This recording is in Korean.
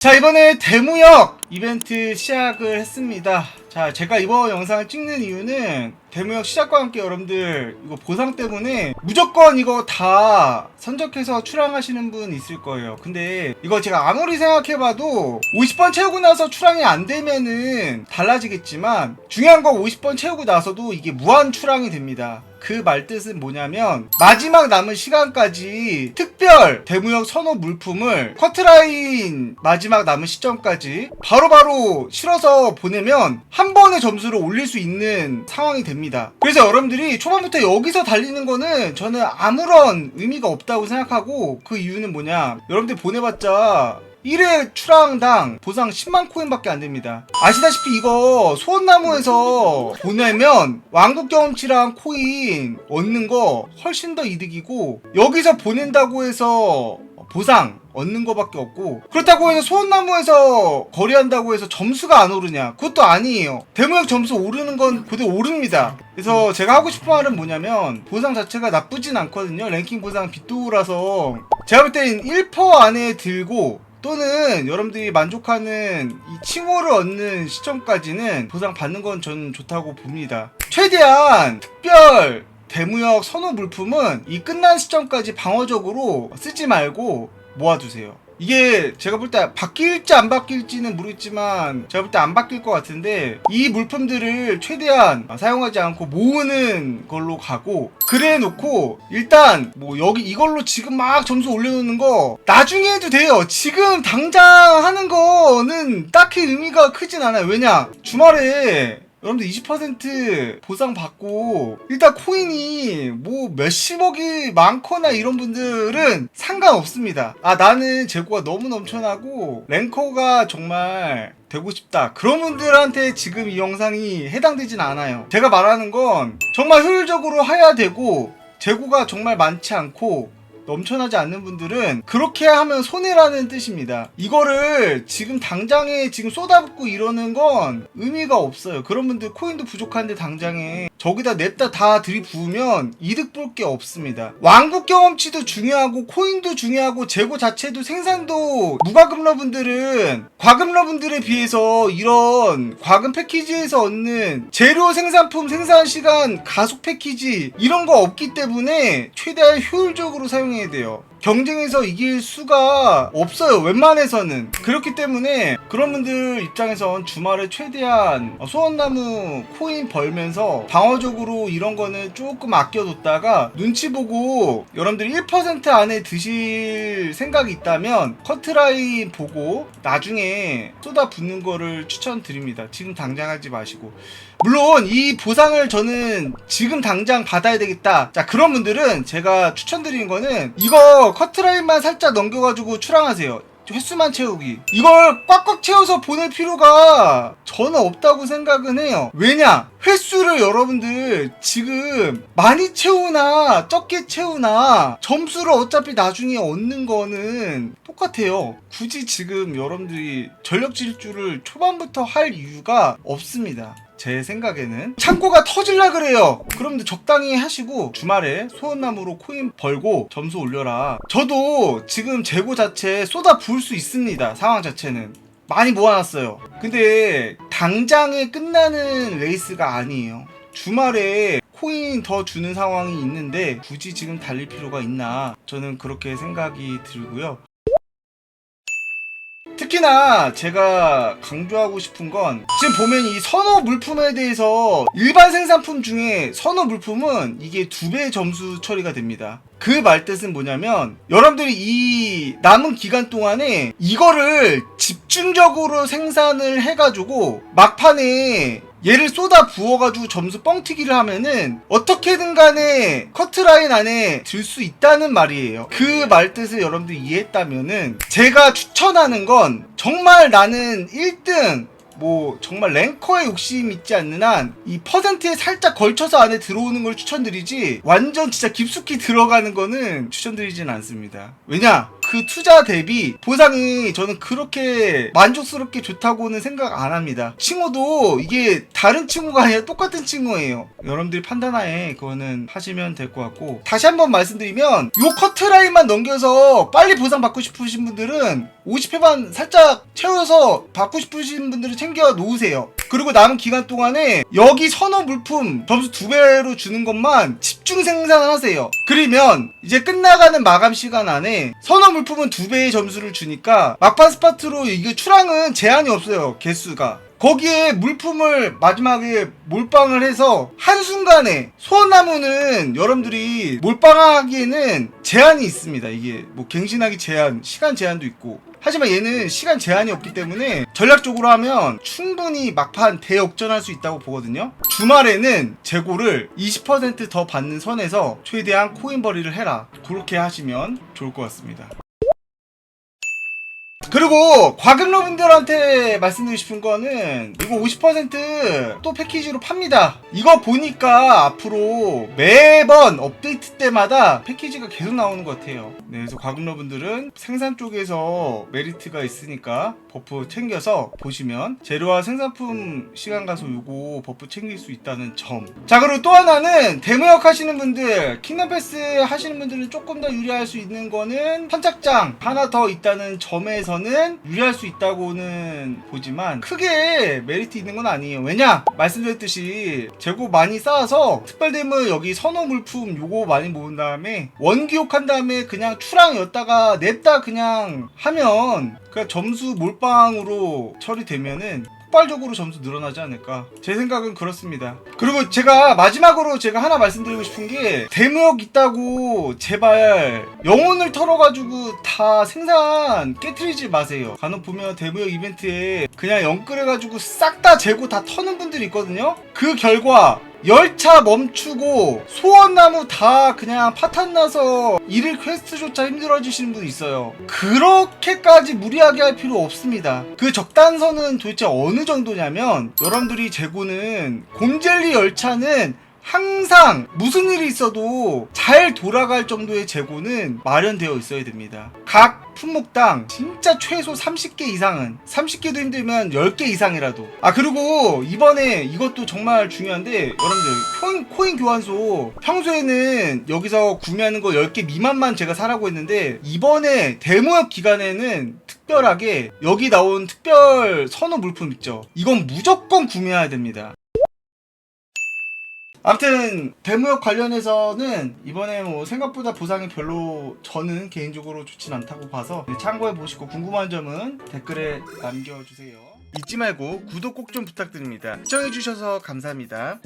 자 이번에 대무역 이벤트 시작을 했습니다. 자 제가 이번 영상을 찍는 이유는 대무역 시작과 함께 여러분들 이거 보상 때문에 무조건 이거 다 선적해서 출항하시는 분 있을 거예요. 근데 이거 제가 아무리 생각해봐도 50번 채우고 나서 출항이 안 되면은 달라지겠지만 중요한 건 50번 채우고 나서도 이게 무한 출항이 됩니다. 그 말뜻은 뭐냐면 마지막 남은 시간까지 특별 대무역 선호 물품을 커트라인 마지막 남은 시점까지 바로 바로 실어서 보내면 한 번의 점수를 올릴 수 있는 상황이 됩니다. 그래서 여러분들이 초반부터 여기서 달리는 거는 저는 아무런 의미가 없다고 생각하고 그 이유는 뭐냐 여러분들 보내봤자 1회 출항당 보상 10만 코인밖에 안 됩니다. 아시다시피 이거 소원나무에서 보내면 왕국 경험치랑 코인 얻는 거 훨씬 더 이득이고 여기서 보낸다고 해서 보상 얻는 거밖에 없고 그렇다고 해서 소원나무에서 거래한다고 해서 점수가 안 오르냐? 그것도 아니에요. 대무역 점수 오르는 건 그대로 오릅니다. 그래서 제가 하고 싶은 말은 뭐냐면 보상 자체가 나쁘진 않거든요. 랭킹 보상 빗도우라서 제가 볼땐1% 안에 들고 또는 여러분들이 만족하는 이 칭호를 얻는 시점까지는 보상 받는 건 저는 좋다고 봅니다. 최대한 특별 대무역 선호 물품은 이 끝난 시점까지 방어적으로 쓰지 말고 모아두세요. 이게 제가 볼 때 바뀔지 안 바뀔지는 모르겠지만 제가 볼 때 안 바뀔 것 같은데 이 물품들을 최대한 사용하지 않고 모으는 걸로 가고 그래 놓고 일단 뭐 여기 이걸로 지금 막 점수 올려놓는 거 나중에 해도 돼요. 지금 당장 하는 거는 딱히 의미가 크진 않아요. 왜냐? 주말에 여러분들 20% 보상 받고 일단 코인이 뭐 몇십억이 많거나 이런 분들은 상관없습니다. 아 나는 재고가 너무 넘쳐나고 랭커가 정말 되고 싶다. 그런 분들한테 지금 이 영상이 해당되진 않아요. 제가 말하는 건 정말 효율적으로 해야 되고 재고가 정말 많지 않고 넘쳐나지 않는 분들은 그렇게 하면 손해라는 뜻입니다. 이거를 지금 당장에 지금 쏟아붓고 이러는 건 의미가 없어요. 그런 분들 코인도 부족한데 당장에 저기다 냅다 다 들이부으면 이득 볼 게 없습니다. 왕국 경험치도 중요하고 코인도 중요하고 재고 자체도 생산도 무과금러 분들은 과금러 분들에 비해서 이런 과금 패키지에서 얻는 재료 생산품 생산 시간 가속 패키지 이런 거 없기 때문에 최대한 효율적으로 사용해 야 돼요. 경쟁에서 이길 수가 없어요. 웬만해서는. 그렇기 때문에 그런 분들 입장에선 주말에 최대한 소원나무 코인 벌면서 방어적으로 이런 거는 조금 아껴뒀다가 눈치 보고 여러분들이 1% 안에 드실 생각이 있다면 커트라인 보고 나중에 쏟아 붓는 거를 추천드립니다. 지금 당장 하지 마시고. 물론 이 보상을 저는 지금 당장 받아야 되겠다. 자 그런 분들은 제가 추천드리는 거는 이거 커트라인만 살짝 넘겨가지고 출항하세요. 횟수만 채우기. 이걸 꽉꽉 채워서 보낼 필요가 저는 없다고 생각은 해요. 왜냐? 횟수를 여러분들 지금 많이 채우나 적게 채우나 점수를 어차피 나중에 얻는 거는 똑같아요. 굳이 지금 여러분들이 전력 질주를 초반부터 할 이유가 없습니다. 제 생각에는 창고가 터질라 그래요. 그럼 적당히 하시고 주말에 소원나무로 코인 벌고 점수 올려라. 저도 지금 재고 자체 쏟아 부을 수 있습니다. 상황 자체는. 많이 모아놨어요. 근데 당장에 끝나는 레이스가 아니에요. 주말에 코인 더 주는 상황이 있는데 굳이 지금 달릴 필요가 있나 저는 그렇게 생각이 들고요 특히나 제가 강조하고 싶은 건 지금 보면 이 선호 물품에 대해서 일반 생산품 중에 선호 물품은 이게 두배 점수 처리가 됩니다. 그 말뜻은 뭐냐면 여러분들이 이 남은 기간 동안에 이거를 집중적으로 생산을 해가지고 막판에 얘를 쏟아 부어가지고 점수 뻥튀기를 하면은 어떻게든 간에 커트라인 안에 들 수 있다는 말이에요. 그 말 뜻을 여러분들이 이해했다면은 제가 추천하는 건 정말 나는 1등 뭐 정말 랭커에 욕심 있지 않는 한 이 퍼센트에 살짝 걸쳐서 안에 들어오는 걸 추천드리지 완전 진짜 깊숙이 들어가는 거는 추천드리진 않습니다. 왜냐? 그 투자 대비 보상이 저는 그렇게 만족스럽게 좋다고는 생각 안 합니다. 칭호도 이게 다른 칭호가 아니라 똑같은 칭호예요. 여러분들이 판단하에 그거는 하시면 될 것 같고 다시 한번 말씀드리면 요 커트라인만 넘겨서 빨리 보상 받고 싶으신 분들은 50회만 살짝 채워서 받고 싶으신 분들은 챙겨 놓으세요. 그리고 남은 기간 동안에 여기 선호 물품 점수 두 배로 주는 것만 집중 생산하세요. 그러면 이제 끝나가는 마감 시간 안에 선호 물품은 두 배의 점수를 주니까 막판 스파트로 이게 출항은 제한이 없어요. 개수가. 거기에 물품을 마지막에 몰빵을 해서 한순간에 소원나무는 여러분들이 몰빵하기에는 제한이 있습니다. 이게 뭐 갱신하기 제한, 시간 제한도 있고 하지만 얘는 시간 제한이 없기 때문에 전략적으로 하면 충분히 막판 대역전할 수 있다고 보거든요. 주말에는 재고를 20%더 받는 선에서 최대한 코인 벌이를 해라. 그렇게 하시면 좋을 것 같습니다. 그리고 과금러 분들한테 말씀드리고 싶은 거는 이거 50%또 패키지로 팝니다. 이거 보니까 앞으로 매번 업데이트 때마다 패키지가 계속 나오는 것 같아요. 네, 그래서 과금러 분들은 생산 쪽에서 메리트가 있으니까 버프 챙겨서 보시면 재료와 생산품 시간 가서 요거 버프 챙길 수 있다는 점. 자 그리고 또 하나는 데모역 하시는 분들 킹덤 패스 하시는 분들은 조금 더 유리할 수 있는 거는 선착장 하나 더 있다는 점에서 는 유리할 수 있다고는 보지만 크게 메리트 있는 건 아니에요. 왜냐 말씀드렸듯이 재고 많이 쌓아서 특별 데모 여기 선호 물품 요거 많이 모은 다음에 원기옥 한 다음에 그냥 추랑였다가 냅다 그냥 하면 그냥 점수 몰빵으로 처리되면은 폭발적으로 점수 늘어나지 않을까? 제 생각은 그렇습니다. 그리고 제가 마지막으로 제가 하나 말씀드리고 싶은 게 대무역 있다고 제발 영혼을 털어가지고 다 생산 깨트리지 마세요. 간혹 보면 대무역 이벤트에 그냥 영끌해가지고 싹 다 재고 다 터는 분들이 있거든요. 그 결과 열차 멈추고 소원나무 다 그냥 파탄 나서 일일 퀘스트조차 힘들어지시는 분 있어요. 그렇게까지 무리하게 할 필요 없습니다. 그 적단선은 도대체 어느 정도냐면 여러분들이 재고는 곰젤리 열차는 항상 무슨 일이 있어도 잘 돌아갈 정도의 재고는 마련되어 있어야 됩니다. 각 품목당 진짜 최소 30개 이상은 30개도 힘들면 10개 이상이라도. 아 그리고 이번에 이것도 정말 중요한데 여러분들 코인, 교환소. 평소에는 여기서 구매하는 거 10개 미만만 제가 사라고 했는데 이번에 데모역 기간에는 특별하게 여기 나온 특별 선호 물품 있죠. 이건 무조건 구매해야 됩니다 아무튼 대무역 관련해서는 이번에 뭐 생각보다 보상이 별로 저는 개인적으로 좋진 않다고 봐서 참고해 보시고 궁금한 점은 댓글에 남겨주세요. 잊지 말고 구독 꼭 좀 부탁드립니다. 시청해 주셔서 감사합니다.